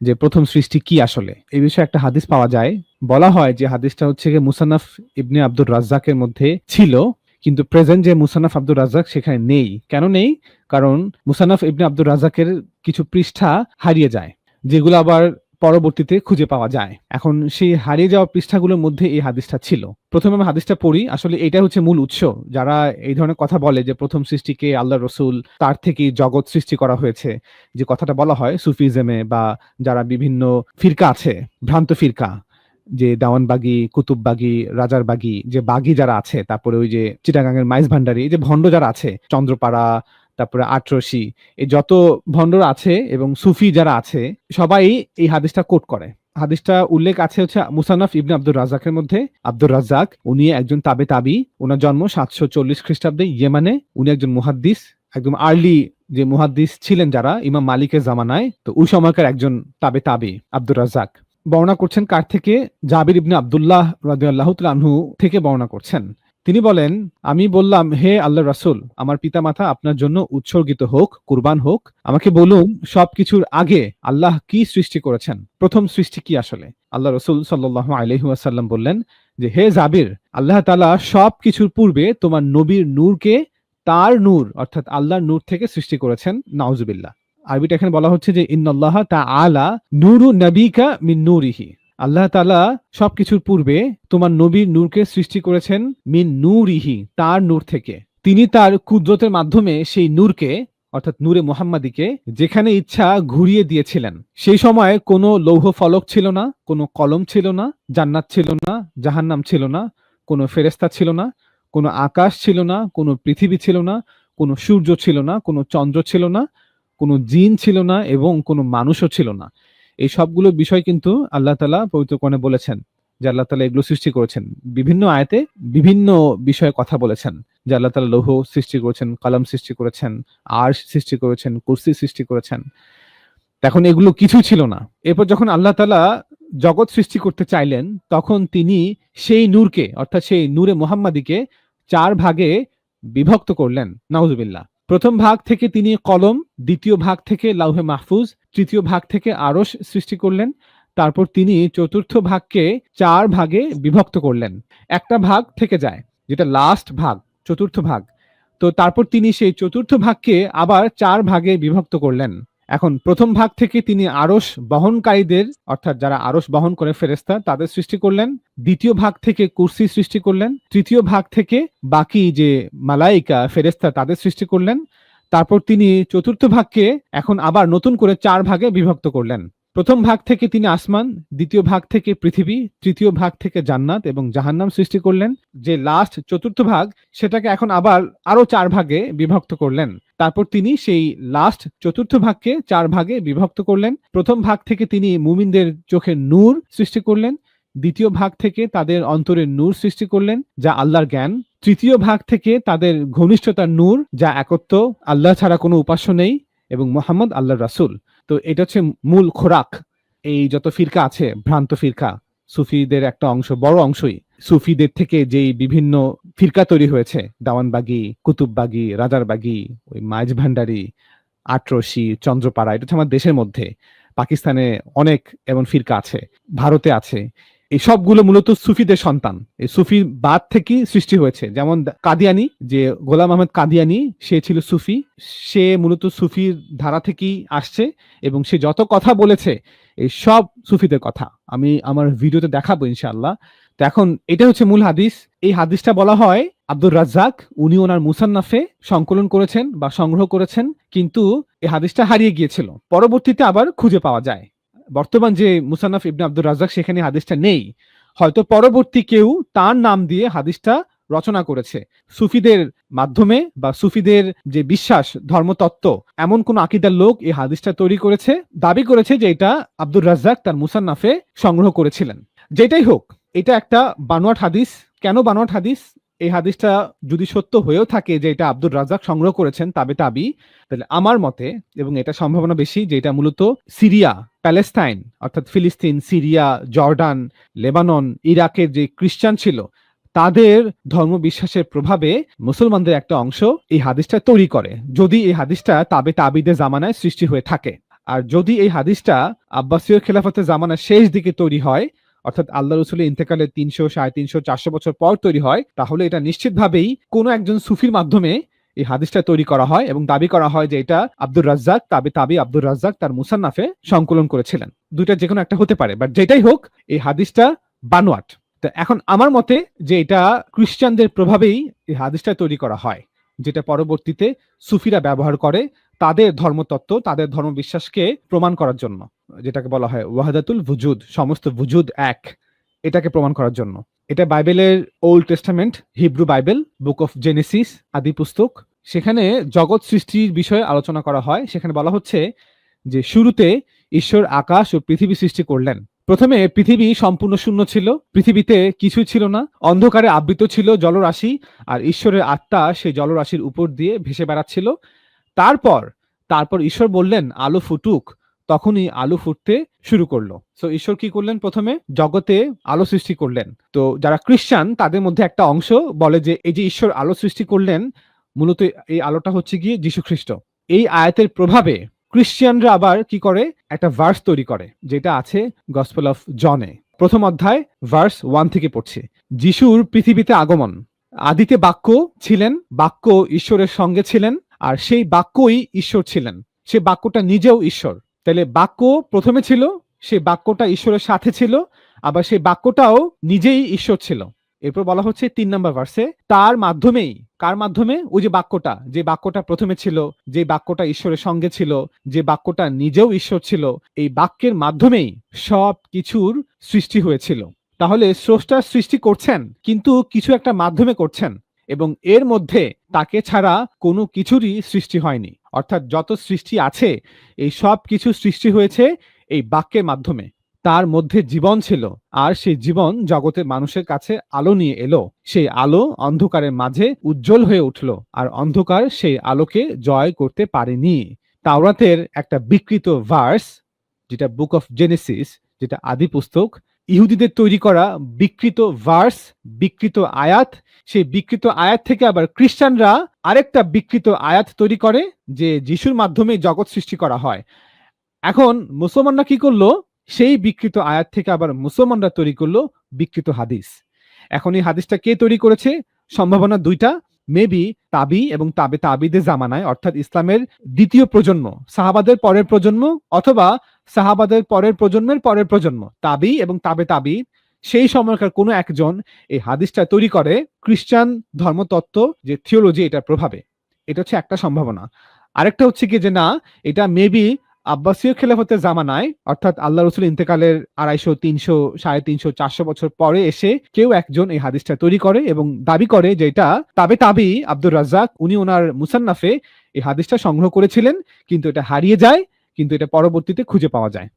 যে প্রথম সৃষ্টি কি আসলে? এই বিষয়ে একটা হাদিস পাওয়া যায়। বলা হয় যে হাদিসটা হচ্ছে গিয়ে মুসানাফ ইবনে আব্দুর রাজ্জাকের মধ্যে ছিল, কিন্তু প্রেজেন্ট যে মুসানাফ আব্দুর রাজাক সেখানে নেই। কেন নেই? কারণ মুসানাফ ইবনে আব্দুর রাজাকের কিছু পৃষ্ঠা হারিয়ে যায়, যেগুলো আবার পরবর্তীতে খুঁজে পাওয়া যায়। এখন সেই হারিয়ে যাওয়া পৃষ্ঠাগুলোর মধ্যে এই হাদিসটা ছিল। প্রথমে আমি হাদিসটা পড়ি, আসলে এটা হচ্ছে মূল উৎস। যারা এই ধরনের কথা বলে যে প্রথম সৃষ্টিকে আল্লাহ রসুল তার থেকে জগৎ সৃষ্টি করা হয়েছে, যে কথাটা বলা হয় সুফিজমে বা যারা বিভিন্ন ফিরকা আছে, ভ্রান্ত ফিরকা, যে দাওয়ানবাগি, কুতুববাগি রাজার বাগি যে বাগি যারা আছে, তারপরে ওই যে চিটাগাঙের মাইজ ভান্ডারি যে ভণ্ড যারা আছে, চন্দ্রপাড়া তারপরে আটরশি এই যত ভণ্ডর আছে এবং সুফি যারা আছে, সবাই এই হাদিসটা কোট করে। হাদিসটা উল্লেখ আছে হচ্ছে মুসানাফ ইবনে আব্দুর রাজাকের মধ্যে। আব্দুর রাজাক উনি একজন তাবে তাবি ওনার জন্ম সাতশো চল্লিশ খ্রিস্টাব্দে ইয়েমানে। উনি একজন মুহাদ্দিস, একদম আর্লি যে মুহাদ্দিস ছিলেন যারা, ইমাম মালিকের জামানায়, তো ওই সময়কার একজন তাবে তাবি, আব্দুর রাজাক বর্ণনা করছেন কার থেকে? জাবির ইবনে আব্দুল্লাহ তাআলা আনহু থেকে বর্ণনা করছেন। তিনি বলেন, আমি বললাম, হে আল্লাহ রাসূল, আমার পিতামাতা আপনার জন্য উৎসর্গিত হোক, কুরবান হোক। আমাকে বলুন, সবকিছুর আগে আল্লাহ কি সৃষ্টি করেছেন? প্রথম সৃষ্টি কি আসলে? আল্লাহ রসুল সাল্লাহ আলহিহাসাল্লাম বললেন, যে হে জাবির, আল্লাহ তালা সব কিছুর পূর্বে তোমার নবীর নূরকে তার নূর, অর্থাৎ আল্লাহর নূর থেকে সৃষ্টি করেছেন। নাউজুবিল্লাহ। আরবিটা এখানে বলা হচ্ছে যে ইন্নআল্লাহ তা আলা নুরু নবিকা মিন নূরিহি। আল্লাহ তালা সবকিছুর পূর্বে তোমার নবীর নূরকে সৃষ্টি করেছেন মিন নূরিহি, তার নূর থেকে। তিনি তার কুদরতের মাধ্যমে সেই নূরকে, অর্থাৎ নূরে মোহাম্মদীকে, যেখানে ইচ্ছা ঘুরিয়ে দিয়েছিলেন। সেই সময় কোনো লৌহ ফলক ছিল না, কোনো কলম ছিল না, জান্নাত ছিল না, জাহান্নাম ছিল না, কোনো ফেরেস্তা ছিল না, কোনো আকাশ ছিল না, কোনো পৃথিবী ছিল না, কোনো সূর্য ছিল না, কোনো চন্দ্র ছিল না, কোনো জিন ছিল না এবং কোনো মানুষও ছিল না। এই সবগুলো বিষয় কিন্তু আল্লাহ তালা পবিত্রকরণে বলেছেন, যে আল্লাহ তালা এগুলো সৃষ্টি করেছেন। বিভিন্ন আয়াতে বিভিন্ন বিষয়ে কথা বলেছেন, যে আল্লাহ তালা লৌহ সৃষ্টি করেছেন, কলম সৃষ্টি করেছেন আর সৃষ্টি করেছেন, কুর্সি সৃষ্টি করেছেন। এখন এগুলো কিছু ছিল না। এরপর যখন আল্লাহ তালা জগৎ সৃষ্টি করতে চাইলেন, তখন তিনি সেই নূরকে, অর্থাৎ সেই নূরে মোহাম্মদীকে চার ভাগে বিভক্ত করলেন, নাউজুবিল্লাহ। প্রথম ভাগ থেকে তিনি কলম, দ্বিতীয় ভাগ থেকে লাউহে মাহফুজ, তৃতীয় ভাগ থেকে আরস সৃষ্টি করলেন, তারপর তিনি চতুর্থ ভাগকে চার ভাগে বিভক্ত করলেন। একটা ভাগ থেকে যায়, যেটা লাস্ট ভাগ, চতুর্থ ভাগ। তো তারপর তিনি সেই চতুর্থ ভাগকে আবার চার ভাগে বিভক্ত করলেন। এখন প্রথম ভাগ থেকে তিনি আরস বহনকারীদের, অর্থাৎ যারা আরস বহন করে ফেরেস্তা তাদের সৃষ্টি করলেন। দ্বিতীয় ভাগ থেকে কুর্সি সৃষ্টি করলেন। তৃতীয় ভাগ থেকে বাকি যে মালাইকা ফেরেস্তা তাদের সৃষ্টি করলেন। তারপর তিনি চতুর্থ ভাগকে এখন আবার নতুন করে চার ভাগে বিভক্ত করলেন। প্রথম ভাগ থেকে তিনি আসমান, দ্বিতীয় ভাগ থেকে পৃথিবী, তৃতীয় ভাগ থেকে জান্নাত এবং জাহান্নাম সৃষ্টি করলেন। যে লাস্ট চতুর্থ ভাগ, সেটাকে এখন আবার আরও চার ভাগে বিভক্ত করলেন। তারপর তিনি সেই লাস্ট চতুর্থ ভাগকে চার ভাগে বিভক্ত করলেন। প্রথম ভাগ থেকে তিনি মুমিনদের চোখে নূর সৃষ্টি করলেন। দ্বিতীয় ভাগ থেকে তাদের অন্তরে নূর সৃষ্টি করলেন, যা আল্লাহর জ্ঞান। তৃতীয় ভাগ থেকে তাদের ঘনিষ্ঠতার নূর, যা একত্ব। আল্লাহ ছাড়া কোনো উপাস্য নেই। এবং মোহাম্মদ আল্লাহ রাসুল। তো এটা হচ্ছে মূল খোরাক। এই যত ফিরকা আছে, ভ্রান্ত ফিরকা, সুফিদের একটা অংশ, বড় অংশই। সুফিদের থেকে যেই বিভিন্ন ফিরকা তৈরি হয়েছে, দাওয়ানবাগি, কুতুববাগি, রাজারবাগি, ওই মাইজ ভান্ডারি আটরশি চন্দ্রপাড়া, এটা হচ্ছে আমার দেশের মধ্যে। পাকিস্তানে অনেক এমন ফিরকা আছে, ভারতে আছে। এই সবগুলো মূলত সুফিদের সন্তান। এই সুফি বাদ থেকেই সৃষ্টি হয়েছে। যেমন কাদিয়ানি, যে গোলাম আহমেদ কাদিয়ানি, সে ছিল সুফি। সে মূলত সুফির ধারা থেকেই আসছে এবং সে যত কথা বলেছে, এই সব সুফিদের কথা। আমি আমার ভিডিওতে দেখাবো ইনশাআল্লাহ। তো এখন এটা হচ্ছে মূল হাদিস। এই হাদিসটা বলা হয় আব্দুর রাজ্জাক, উনি ওনার মুসান্নাফে সংকলন করেছেন বা সংগ্রহ করেছেন, কিন্তু এই হাদিসটা হারিয়ে গিয়েছিল। পরবর্তীতে আবার খুঁজে পাওয়া যায়। বর্তমান যে মুসান্নাফ ইবনে আব্দুর রাজ্জাক, সেখানে হাদিসটা নেই। হয়তো পরবর্তী কেউ তার নাম দিয়ে হাদিসটা রচনা করেছে। সুফিদের মাধ্যমে বা সুফিদের যে বিশ্বাস, ধর্মতত্ত্ব, এমন কোন আকিদার লোক এই হাদিসটা তৈরি করেছে, দাবি করেছে যে এটা আব্দুর রাজ্জাক তার মুসান্নাফে সংগ্রহ করেছিলেন। যেটাই হোক, এটা একটা বানোয়াট হাদিস। কেন বানোয়াট হাদিস? এই হাদিসটা যদি সত্য হয়েও থাকে যে এটা আব্দুর রাজাক সংগ্রহ করেছেন, তাবে তাবি, তাহলে আমার মতে, এবং এটা সম্ভাবনা বেশি, যে এটা মূলত সিরিয়া প্যালেস্তাইন, অর্থাৎ ফিলিস্তিন, সিরিয়া, জর্ডান, লেবানন, ইরাকের যে খ্রিস্টান ছিল, তাদের ধর্ম বিশ্বাসের প্রভাবে মুসলমানদের একটা অংশ এই হাদিসটা তৈরি করে। যদি এই হাদিসটা তাবে তাবিদের জামানায় সৃষ্টি হয়ে থাকে, আর যদি এই হাদিসটা আব্বাসীয় খেলাফতের জামানার শেষ দিকে তৈরি হয়, অর্থাৎ আল্লাহ রসুলের ইন্তেকালের তিনশো, সাড়ে তিনশো, চারশো বছর পর তৈরি হয়, তাহলে এটা নিশ্চিতভাবেই কোনো একজন সুফির মাধ্যমে এই হাদিসটা তৈরি করা হয় এবং দাবি করা হয় যে এটা আব্দুর রাজ্জাক, তাবি তাবি আব্দুর রাজ্জাক তার মুসান্নাফে সংকলন করেছিলেন। দুইটা যে কোনো একটা হতে পারে বাট যেটাই হোক, এই হাদিসটা বানোয়াট। তো এখন আমার মতে যে এটা খ্রিস্টানদের প্রভাবেই এই হাদিসটা তৈরি করা হয়, যেটা পরবর্তীতে সুফিরা ব্যবহার করে তাদের ধর্মতত্ত্ব, তাদের ধর্মবিশ্বাসকে প্রমাণ করার জন্য, যেটাকে বলা হয় ওয়াহাদাতুল ভুজুদ, সমস্ত ভুজুদ এক, এটাকে প্রমাণ করার জন্য। এটা বাইবেলের old testament Hebrew Bible book of Genesis আদি পুস্তক। সেখানে জগৎ সৃষ্টির বিষয়ে আলোচনা করা হয়। সেখানে বলা হচ্ছে যে, শুরুতে ঈশ্বর আকাশ ও পৃথিবী সৃষ্টি করলেন। প্রথমে পৃথিবী সম্পূর্ণ শূন্য ছিল, পৃথিবীতে কিছুই ছিল না, অন্ধকারে আবৃত ছিল জলরাশি, আর ঈশ্বরের আত্মা সেই জলরাশির উপর দিয়ে ভেসে বেড়াচ্ছিল। তারপর তারপর ঈশ্বর বললেন, আলো ফুটুক। তখনই আলো ফুটতে শুরু করল। সো ঈশ্বর কি করলেন প্রথমে? জগতে আলো সৃষ্টি করলেন। তো, যারা খ্রিস্টান, তাদের মধ্যে একটা অংশ বলে যে, এই যে ঈশ্বর আলো সৃষ্টি করলেন, মূলত এই আলোটা হচ্ছে গিয়ে যীশু খ্রিস্ট এই আয়াতের প্রভাবে ক্রিশ্চিয়ানরা আবার কি করে? একটা ভার্স তৈরি করে, যেটা আছে গসপেল অফ জনে প্রথম অধ্যায় ভার্স ওয়ান থেকে পড়ছে। যিশুর পৃথিবীতে আগমন। আদিতে বাক্য ছিলেন, বাক্য ঈশ্বরের সঙ্গে ছিলেন, আর সেই বাক্যই ঈশ্বর ছিলেন। সে বাক্যটা নিজেও ঈশ্বর। তাহলে বাক্য প্রথমে ছিল, সেই বাক্যটা ঈশ্বরের সাথে ছিল, আবার সেই বাক্যটাও নিজেই ঈশ্বর ছিল। এরপর বলা হচ্ছে তিন নম্বর ভার্সে তার মাধ্যমেই, কার মাধ্যমে? ওই যে বাক্যটা যে বাক্যটা প্রথমে ছিল, যে বাক্যটা ঈশ্বরের সঙ্গে ছিল, যে বাক্যটা নিজেও ঈশ্বর ছিল, এই বাক্যের মাধ্যমেই সব কিছুর সৃষ্টি হয়েছিল। তাহলে স্রষ্টা সৃষ্টি করছেন, কিন্তু কিছু একটা মাধ্যমে করছেন। এবং এর মধ্যে তাকে ছাড়া কোনো কিছুরই সৃষ্টি হয়নি। অর্থাৎ যত সৃষ্টি আছে, এই সব কিছু সৃষ্টি হয়েছে এই বাক্যের মাধ্যমে। তার মধ্যে জীবন ছিল, আর সেই জীবন জগতের মানুষের কাছে আলো নিয়ে এলো। সেই আলো অন্ধকারের মাঝে উজ্জ্বল হয়ে উঠল, আর অন্ধকার সেই আলোকে জয় করতে পারেনি। তাওরাতের একটা বিকৃত ভার্স, যেটা বুক অফ জেনেসিস, যেটা আদি পুস্তক, ইহুদিদের তৈরি করা বিকৃত ভার্স, বিকৃত আয়াত সেই বিকৃত আয়াত থেকে আবার খ্রিস্টানরা আরেকটা বিকৃত আয়াত তৈরি করে যে যিশুর মাধ্যমে জগৎ সৃষ্টি করা হয়। এখন মুসলমানরা কি করল? সেই বিকৃত আয়াত থেকে আবার মুসলমানরা তৈরি করল বিকৃত হাদিস। এখন এই হাদিসটা কে তৈরি করেছে? সম্ভাবনা দুইটা। মেবি তাবি এবং তাবে তাবিদের জামানায়, অর্থাৎ ইসলামের দ্বিতীয় প্রজন্ম, সাহাবাদের পরের প্রজন্ম অথবা সাহাবাদের পরের প্রজন্মের পরের প্রজন্ম, তাবি এবং তাবে তাবি সেই সময়কার কোনো একজন এই হাদিসটা তৈরি করে খ্রিস্টান ধর্মতত্ত্ব যে থিওলজি এটার প্রভাবে। এটা হচ্ছে একটা সম্ভাবনা। আরেকটা হচ্ছে কি যে না, এটা মেবি আব্বাসীয় খেলাফতের জামানায়, অর্থাৎ আল্লাহ রসুল ইন্তেকালের আড়াইশো, তিনশো, সাড়ে তিনশো, চারশো বছর পরে এসে কেউ একজন এই হাদিসটা তৈরি করে এবং দাবি করে যে এটা তাবে তাবি আব্দুর রাজ্জাক, উনি ওনার মুসান্নাফে এই হাদিসটা সংগ্রহ করেছিলেন, কিন্তু এটা হারিয়ে যায়, কিন্তু এটা পরবর্তীতে খুঁজে পাওয়া যায়।